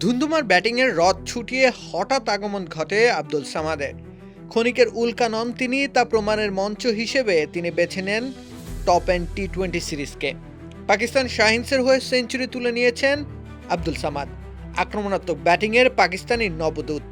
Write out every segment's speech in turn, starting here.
ধুন্ধুমার ব্যাটিংয়ের রথ ছুটিয়ে হঠাৎ আগমন ঘটে আব্দুল সামাদের। ক্ষণিকের উল্কা নন তিনি, তা প্রমাণের মঞ্চ হিসেবে তিনি বেছে নেন টপ অ্যান্ড টি টোয়েন্টি সিরিজকে। পাকিস্তান শাহিনসের হয়ে সেঞ্চুরি তুলে নিয়েছেন আব্দুল সামাদ। আক্রমণাত্মক ব্যাটিংয়ের পাকিস্তানি নবদূত।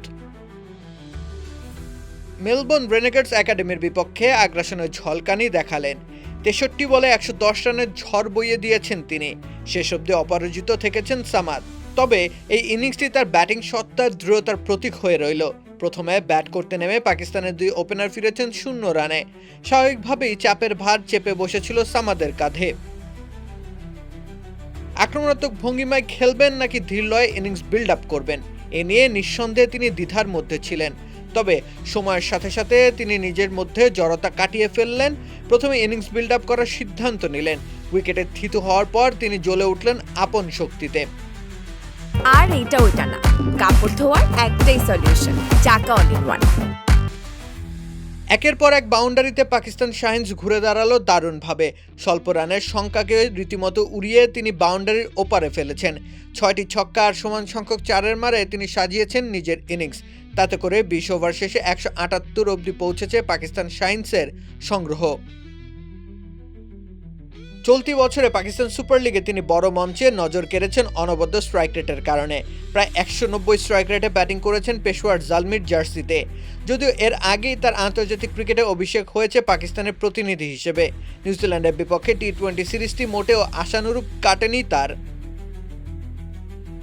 মেলবোর্ন রেনেগার্স একাডেমির বিপক্ষে আগ্রাসনের ঝলকানি দেখালেন। তেষট্টি বলে একশো দশ রানের ঝড় বইয়ে দিয়েছেন তিনি। শেষ অব্দি অপরাজিত থেকেছেন সামাদ। তবে এই ইনিংসটি তার ব্যাটিং সত্তার দৃঢ়তার প্রতীক হয়ে রইল। প্রথমে ব্যাট করতে নেমে পাকিস্তানের দুই ওপেনার ফিরেছেন শূন্য রানে। স্বাভাবিকভাবেই চাপের ভার চেপে বসেছিল সামাদের কাঁধে। আক্রমণাত্মক ভঙ্গিমায় খেলবেন নাকি ধীরলয়ে ইনিংস বিল্ড আপ করবেন, এ নিয়ে নিঃসন্দেহে তিনি দ্বিধার মধ্যে ছিলেন। তবে সময়ের সাথে সাথে তিনি নিজের মধ্যে জড়তা কাটিয়ে ফেললেন, প্রথমে ইনিংস বিল্ড আপ করার সিদ্ধান্ত নিলেন। উইকেটে থিত হওয়ার পর তিনি জ্বলে উঠলেন আপন শক্তিতে। আর এটা ওইটা না। কাপড় ধোয়ার একটাই সলিউশন চাকা অল ইন ওয়ান একের পর এক বাউন্ডারিতে পাকিস্তান শাহিনস ঘুরে দাঁড়াল দারুণভাবে। স্বল্প রানের সংখ্যাকে রীতিমতো উড়িয়ে তিনি বাউন্ডারির ওপারে ফেলেছেন। ছয়টি ছক্কা আর সমান সংখ্যক চারের মারে তিনি সাজিয়েছেন নিজের ইনিংস তাতে করে বিশ ওভার শেষে একশো আটাত্তর অবধি পৌঁছেছে পাকিস্তান শাহিনসের সংগ্রহ। চলতি বছরে পাকিস্তান সুপার লিগে তিনি বড় মঞ্চে নজর কেড়েছেন অনবদ্য স্ট্রাইক রেটের কারণে। প্রায় একশো নব্বই স্ট্রাইক রেটে ব্যাটিং করেছেন পেশোয়ার জালমির জার্সিতে। যদিও এর আগেই তার আন্তর্জাতিক ক্রিকেটে অভিষেক হয়েছে পাকিস্তানের প্রতিনিধি হিসেবে। নিউজিল্যান্ডের বিপক্ষে টি টোয়েন্টি সিরিজটি মোটেও আশানুরূপ কাটেনি তার।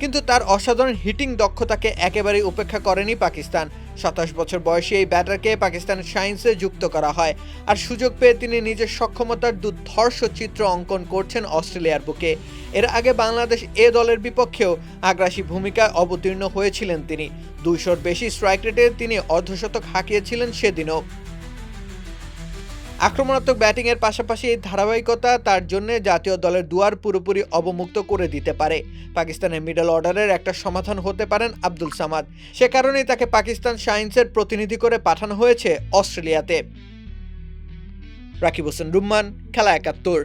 কিন্তু তার অসাধারণ হিটিং দক্ষতাকে একেবারেই উপেক্ষা করেনি পাকিস্তান। সাতাশ বছর বয়সী এই ব্যাটারকে পাকিস্তান সায়েন্সে যুক্ত করা হয় আর সুযোগ পেয়ে তিনি নিজের সক্ষমতার দুর্ধর্ষ চিত্র অঙ্কন করছেন অস্ট্রেলিয়ার বুকে। এর আগে বাংলাদেশ এ দলের বিপক্ষেও আগ্রাসী ভূমিকায় অবতীর্ণ হয়েছিলেন তিনি। দুইশোর বেশি স্ট্রাইক রেটে তিনি অর্ধশতক হাঁকিয়েছিলেন সেদিনও। আক্রমণাত্মক ব্যাটিংয়ের পাশাপাশি এই ধারাবাহিকতা তার জন্য জাতীয় দলের দুয়ার পুরোপুরি অবমুক্ত করে দিতে পারে। পাকিস্তানের মিডল অর্ডারের একটা সমাধান হতে পারেন আব্দুল সামাদ। সে কারণেই তাকে পাকিস্তান সায়েন্সের প্রতিনিধি করে পাঠানো হয়েছে অস্ট্রেলিয়াতে। রাকিব হোসেন রুম্মান, খেলা একাত্তর।